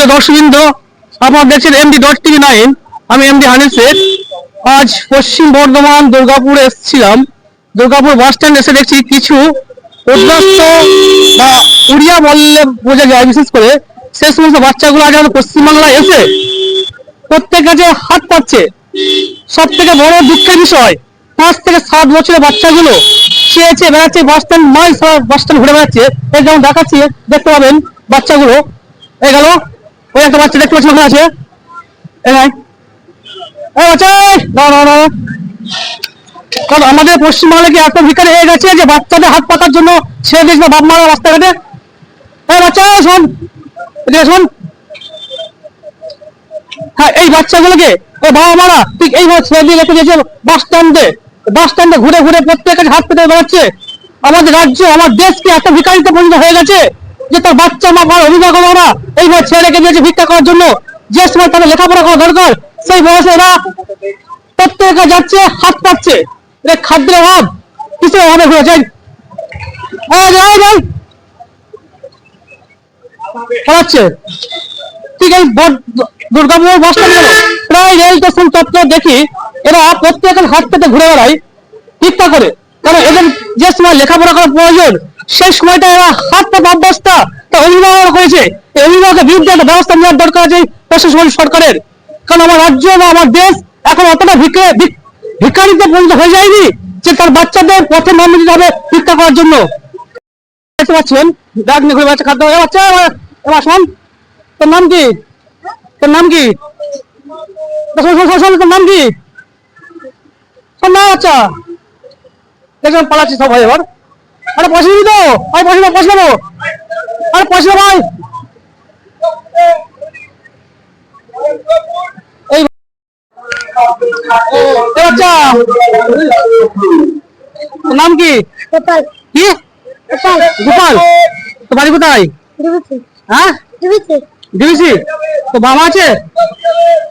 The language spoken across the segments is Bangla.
প্রিয় দর্শকবৃন্দ, আপনারা দেখছেন এমডি ডট টিভি নাইন আমি এমডি হানিফ শেখ আজ পশ্চিম বর্ধমান দুর্গাপুরে এসেছিলাম। দুর্গাপুর বাস স্ট্যান্ড এসে দেখছি কিছু উদ্বাস্ত বা উড়িয়া বললে বোঝা যায়, বিশেষ করে সে সমস্ত বাচ্চাগুলো আজ আমাদের পশ্চিমবাংলায় এসে প্রত্যেক কাছে হাত পাচ্ছে। সব থেকে বড় দুঃখের বিষয়, পাঁচ থেকে সাত বছরের বাচ্চাগুলো চেয়েছে বেড়াচ্ছে bus stand mile bus stand ঘুরে বেড়াচ্ছে। এই যেমন দেখাচ্ছি, দেখতে পাবেন বাচ্চাগুলো। এই গেল। ওই একটা বাচ্চা দেখতে পাচ্ছি ওখানে আছে। এই এই বাচ্চা এই, দাঁড়া দাঁড়া। কারণ আমাদের পশ্চিমবাংলায় কি এত ভিকারি হয়ে গেছে যে বাচ্চাদের হাত পাতার জন্য ছেড়ে দিয়েছিল বাপ মারা রাস্তাঘাটে এই বাচ্চা শোন। এদিকে শোন। হ্যাঁ এই বাচ্চাগুলোকে ওই বাবা মারা ঠিক এইভাবে ছেড়ে দিয়ে রেখে দিয়েছে বাস স্ট্যান্ডে। বাস স্ট্যান্ডে ঘুরে ঘুরে প্রত্যেকের হাত পেতে বেড়াচ্ছে আমাদের রাজ্য আমার দেশকে এত ভিকারিতে পরিণত হয়ে গেছে। যে তার বাচ্চা মা বাবার অভিভাবকরা এইভাবে ছেড়ে রেখে দিয়েছে ভিক্ষা করার জন্য। যে সময় তাদের লেখাপড়া করা দরকার। সেই বয়সে এরা প্রত্যেকে যাচ্ছে হাত পাচ্ছে। খাদ্যের অভাব কিসের অভাবে ঘুরেছে এই যে, এই যে, পড়াচ্ছে। ঠিক এই বড- দুর্গাপুর বাস প্রায় রেল স্টেশন দেখি এরা প্রত্যেকের হাত পেতে ঘুরে বেড়ায় ভিক্ষা করে। কারণ এদের যে সময় লেখাপড়া করার প্রয়োজন। সেই সময়টা এরা হাত অবস্থা তা অভিভাবক করেছে এই অভিভাবকের বিরুদ্ধে একটা ব্যবস্থা নেওয়ার দরকার আছে প্রশাসন সরকারের। কারণ আমার রাজ্য বা আমার দেশ এখন অতটা ভিক্ষে ভিক- ভিক্ষারিতে পরিণত হয়ে যায়নি যে তার বাচ্চাদের পথে নামিয়ে দিতে হবে ভিক্ষা করার জন্য। দেখতে পাচ্ছেন? ব্যাগ নিয়ে ঘুরে বাচ্চা খাদ্য বাচ্চা এবার- শোন তোর নাম কি? তোর নাম কি? তোর নাম কি? শোন, না, বাচ্চা। দেখলাম পালাচ্ছি সব ভাই এবার। আরে পয়সা দিবি তো? আরে পয়সা দাও, পয়সা দেবো। আরে পয়সা দাও ভাই। এই নাম কি? গোপাল। কি? গোপাল। গোপাল? তো বাড়ি কোথায়? হ্যাঁ? ডিবিসি তো বাবা আছে?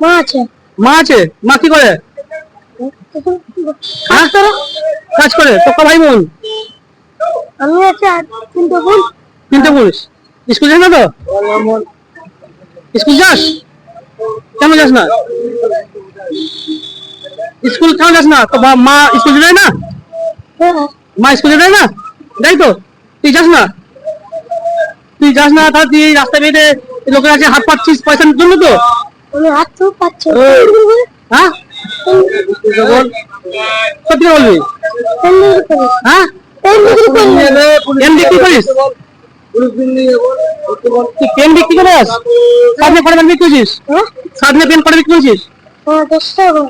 মা আছে। মা আছে? মা কি করে? হ্যাঁ? কাজ করে। তো ক ভাই বোন? আমি আছে তিনটে বোন তিনটে পুলিশ। স্কুল যাস না তো? স্কুল যাস? কেন যাস না? স্কুল কেন যাস না? তো মা স্কুল যায় না? মা স্কুলে যায় না? যাই তো, তুই যাস না? তুই যাস না তাহলে তুই রাস্তায় বেরিয়ে লোকের কাছে হাত পাচ্ছিস পয়সার জন্য তো? হাত তো পাচ্ছি হ্যাঁ? সত্যি বলবি? হ্যাঁ? পেন বিক্রি করিস? তুই পেন বিক্রি করে সামনে করে পেন বিক্রি করছিস সামনে পেন করে বিক্রি করছিস দশ টাকা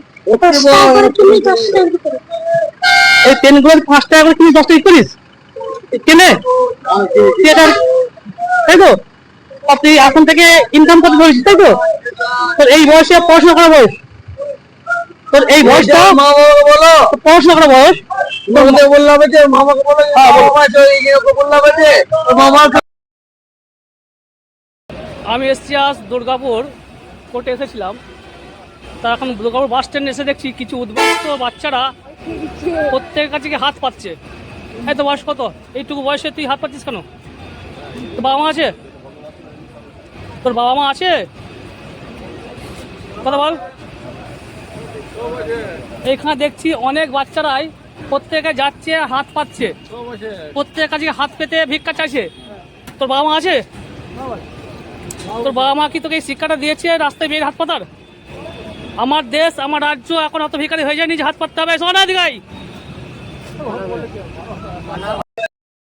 দশ টাকা করে দশ টাকা এই পেনগুলো পাঁচ টাকা করে কিনে দশ টাকা করিস? কেনে? তাই তো? এখন থেকে ইনকাম করতে ধরেছিস তাই তো? এই বয়সে পড়াশোনা করার বয়স। তোর এই বয়সটা? বলো পড়াশোনা করার বয়স তোমাকে বললাম যে মামাকে বলো মামা আছে বললাম যে মামা আমি এসছি আজ দুর্গাপুর কোর্টে এসেছিলাম। তা এখন দুর্গাপুর বাস স্ট্যান্ডে এসে দেখছি কিছু উদ্বাস্ত বাচ্চারা প্রত্যেকের কাছে গিয়ে হাত পাচ্ছে এই তো বয়স কত? এইটুকু বয়সে তুই হাত পাচ্ছিস কেন? তোর বাবা মা আছে? তোর বাবা মা আছে? কথা বল। এইখানে দেখছি অনেক বাচ্চারাই প্রত্যেকে যাচ্ছে, হাত পাচ্ছে প্রত্যেকের কাছে হাত পেতে ভিক্ষা চাইছে। তোর বাবা মা আছে? তোর বাবা মা কি তোকে এই শিক্ষাটা দিয়েছে রাস্তায় বের হাত পাতার? আমার দেশ, আমার রাজ্য এখন অত ভিকারি হয়ে যায়নি যে হাত পাততে হবে। সোনা দিঘাই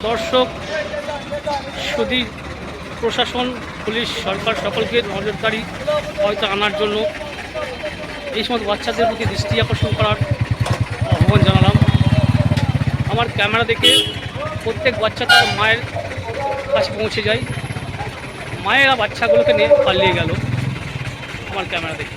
দর্শক সুদী প্রশাসন, পুলিশ, সরকার সকলকে নজরদারি হয়তো আনার জন্য এই সমস্ত বাচ্চাদের প্রতি দৃষ্টি আকর্ষণ করার আহ্বান জানালাম। আমার ক্যামেরা দেখে প্রত্যেক বাচ্চা তার মায়ের কাছে পৌঁছে যায়। মায়েরা বাচ্চাগুলোকে নিয়ে পালিয়ে গেল। আমার ক্যামেরা দেখে।